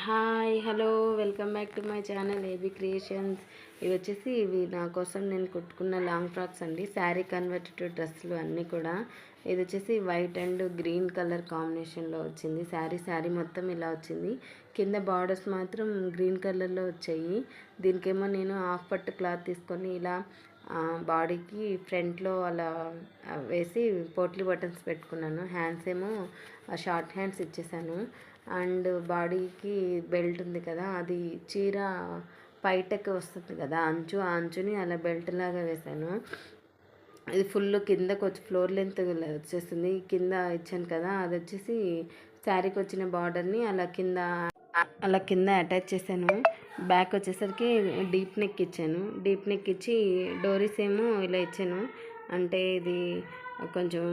Hi hello welcome back to my channel AB creations. ఇవి వచ్చేసి ఇవి నా కోసం నేను కుట్టుకున్న లాంగ్ ఫ్రాక్స్ అండి. శారీ కన్వర్టెడ్ డ్రెస్సులు అన్నీ కూడా. ఇది వచ్చేసి వైట్ అండ్ గ్రీన్ కలర్ కాంబినేషన్లో వచ్చింది. శారీ శారీ మొత్తం ఇలా వచ్చింది. కింద బార్డర్స్ మాత్రం గ్రీన్ కలర్లో వచ్చాయి. దీనికేమో నేను హాఫ్ పట్టు క్లాత్ తీసుకొని ఇలా బాడీకి ఫ్రంట్లో అలా వేసి పోట్లీ బటన్స్ పెట్టుకున్నాను. హ్యాండ్స్ ఏమో షార్ట్ హ్యాండ్స్ ఇచ్చేసాను. అండ్ బాడీకి బెల్ట్ ఉంది కదా అది చీర పైటకి వస్తుంది కదా అంచు ఆ అంచుని అలా బెల్ట్ లాగా వేశాను. ఇది ఫుల్ కిందకు వచ్చి ఫ్లోర్ లెంత్ వచ్చేస్తుంది కింద ఇచ్చాను కదా అది వచ్చేసి శారీకి వచ్చిన బార్డర్ని అలా కింద అలా కింద అటాచ్ చేశాను. బ్యాక్ వచ్చేసరికి డీప్ నెక్ ఇచ్చాను. డీప్ నెక్ ఇచ్చి డోరీస్ ఏమో ఇలా ఇచ్చాను. అంటే ఇది కొంచెం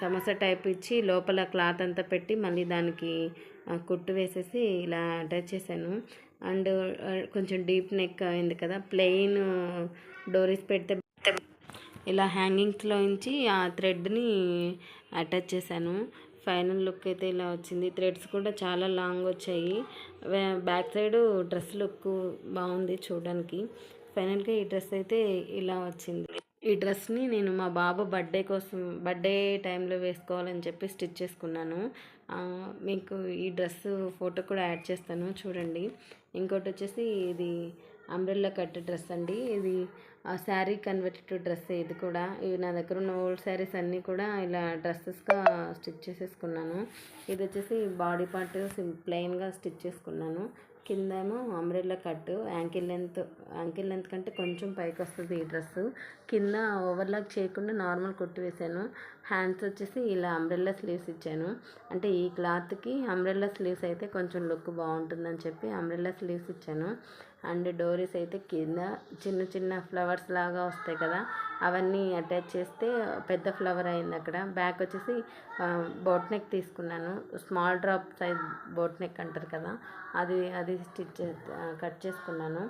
సమోసా టైప్ ఇచ్చి లోపల క్లాత్ అంతా పెట్టి మళ్ళీ దానికి కుట్టు వేసేసి ఇలా అటాచ్ చేశాను. అండ్ కొంచెం డీప్ నెక్ అయింది కదా ప్లెయిన్ డోరీస్ పెడితే ఇలా హ్యాంగింగ్స్లో ఉంచి ఆ థ్రెడ్ని అటాచ్ చేశాను. ఫైనల్ లుక్ అయితే ఇలా వచ్చింది. థ్రెడ్స్ కూడా చాలా లాంగ్ వచ్చాయి. బ్యాక్ సైడ్ డ్రెస్ లుక్ బాగుంది చూడడానికి. ఫైనల్గా ఈ డ్రెస్ అయితే ఇలా వచ్చింది. ఈ డ్రెస్ని నేను మా బాబు బర్త్డే కోసం బర్త్డే టైంలో వేసుకోవాలని చెప్పి స్టిచ్ చేసుకున్నాను. మీకు ఈ డ్రెస్ ఫోటో కూడా యాడ్ చేస్తాను చూడండి. ఇంకోటి వచ్చేసి ఇది అంబ్రెల్లా కట్ డ్రెస్ అండి. ఇది ఆ శారీ కన్వర్టెడ్ డ్రెస్ ఇది కూడా. ఇవి నా దగ్గర ఉన్న ఓల్డ్ శారీస్ అన్నీ కూడా ఇలా డ్రెస్సెస్గా స్టిచ్ చేసేసుకున్నాను. ఇది వచ్చేసి బాడీ పార్ట్ సిం ప్లెయిన్గా స్టిచ్ చేసుకున్నాను. కిందేమో umbrella cut ankle length ankle length కంటే కొంచెం పైకి వస్తుంది ఈ డ్రెస్ కింద ఓవర్లాక్ చేయకుండా నార్మల్ కుట్టి వేసాను. హ్యాండ్స్ వచ్చేసి ఇలా అంబ్రెల్లా స్లీవ్స్ ఇచ్చాను. అంటే ఈ క్లాత్కి అంబ్రెల్లా స్లీవ్స్ అయితే కొంచెం లుక్ బాగుంటుందని చెప్పి అంబ్రెల్లా స్లీవ్స్ ఇచ్చాను. అండ్ డోరీస్ అయితే కింద చిన్న చిన్న ఫ్లవర్స్ లాగా వస్తాయి కదా అవన్నీ అటాచ్ చేస్తే పెద్ద ఫ్లవర్ అయింది అక్కడ. బ్యాక్ వచ్చేసి బోట్ నెక్ తీసుకున్నాను. Small drop size boat neck అంటారు కదా అది అది స్టిచ్ కట్ చేసుకున్నాను.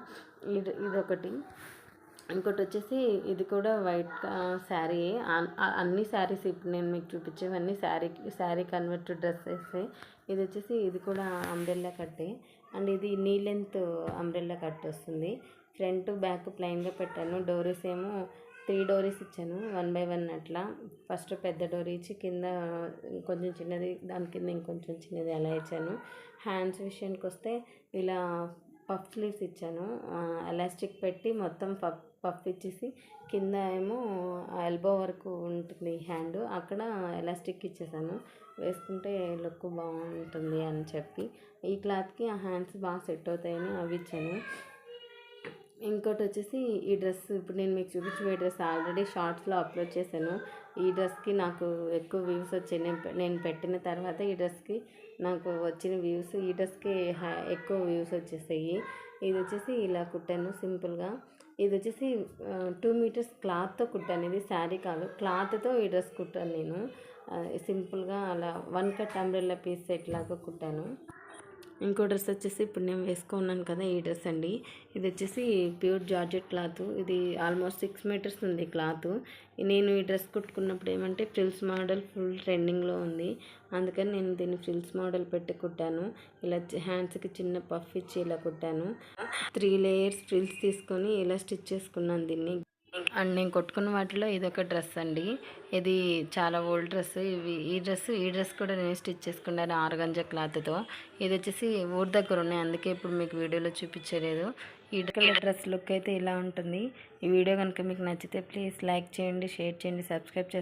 ఇది ఇదొకటి. ఇంకోటి వచ్చేసి ఇది కూడా వైట్ శారీ అన్ని శారీస్ ఇప్పుడు నేను మీకు చూపించేవన్నీ శారీ శారీ కన్వర్ట్ డ్రెస్సెస్ ఇది వచ్చేసి ఇది కూడా అంబ్రెల్లా కట్టే. అండ్ ఇది నీ లెంత్ అంబ్రెల్లా కట్ వస్తుంది. ఫ్రంట్ బ్యాక్ ప్లెయిన్గా పెట్టాను. డోరీస్ ఏమో త్రీ డోరీస్ ఇచ్చాను. వన్ బై వన్ అట్లా. ఫస్ట్ పెద్ద డోరీ ఇచ్చి కింద కొంచెం చిన్నది దాని కింద ఇంకొంచెం చిన్నది అలా ఇచ్చాను. హ్యాండ్స్ విషయానికి వస్తే ఇలా పఫ్ స్లీవ్స్ ఇచ్చాను. ఎలాస్టిక్ పెట్టి మొత్తం పఫ్ పఫ్ ఇచ్చేసి కింద ఏమో ఎల్బో వరకు ఉంటుంది హ్యాండ్. అక్కడ ఎలాస్టిక్ ఇచ్చేసాను. వేసుకుంటే లుక్ బాగుంటుంది అని చెప్పి. ఈ క్లాత్కి ఆ హ్యాండ్స్ బాగా సెట్ అవుతాయని అవి ఇచ్చాను. ఇంకోటి వచ్చేసి ఈ డ్రెస్ ఇప్పుడు నేను మీకు చూపించిన డ్రెస్ ఆల్రెడీ షార్ట్స్లో అప్లోడ్ చేశాను. ఈ డ్రెస్కి నాకు ఎక్కువ వ్యూస్ వచ్చాయి. నేను నేను పెట్టిన తర్వాత ఈ డ్రెస్కి నాకు వచ్చిన వ్యూస్ ఈ డ్రెస్కి ఎక్కువ వ్యూస్ వచ్చేసాయి. ఇది వచ్చేసి ఇలా కుట్టాను సింపుల్గా. ఇది వచ్చేసి టూ మీటర్స్ క్లాత్తో కుట్టాను. ఇది శారీ కాదు. క్లాత్తో ఈ డ్రెస్ కుట్టాను నేను. సింపుల్గా అలా one cut umbrella piece set లాగా కుట్టాను. ఇంకో డ్రెస్ వచ్చేసి ఇప్పుడు నేను వేసుకున్నాను కదా ఈ డ్రెస్ అండి. ఇది వచ్చేసి ప్యూర్ జార్జెట్ క్లాత్. ఇది ఆల్మోస్ట్ సిక్స్ మీటర్స్ ఉంది క్లాత్. నేను ఈ డ్రెస్ కుట్టుకున్నప్పుడు ఏమంటే ఫ్రిల్స్ మోడల్ ఫుల్ ట్రెండింగ్లో ఉంది. అందుకని నేను దీన్ని ఫ్రిల్స్ మోడల్ పెట్టి కుట్టాను. ఇలా హ్యాండ్స్కి చిన్న పఫ్ ఇచ్చి ఇలా కుట్టాను. త్రీ లేయర్స్ ఫ్రిల్స్ తీసుకొని ఇలా స్టిచ్ చేసుకున్నాను దీన్ని. అండ్ నేను కొట్టుకున్న వాటిలో ఇది ఒక డ్రెస్ అండి. ఇది చాలా ఓల్డ్ డ్రెస్. ఇవి ఈ డ్రెస్ ఈ డ్రెస్ కూడా నేను స్టిచ్ చేసుకున్నాను ఆరుగంజ క్లాత్తో. ఇది వచ్చేసి ఊరి దగ్గర ఉన్నాయి. అందుకే ఇప్పుడు మీకు వీడియోలో చూపించలేదు. ఈ డ్రెస్ లుక్ అయితే ఇలా ఉంటుంది. ఈ వీడియో కనుక మీకు నచ్చితే ప్లీజ్ లైక్ చేయండి షేర్ చేయండి సబ్స్క్రైబ్ చేసి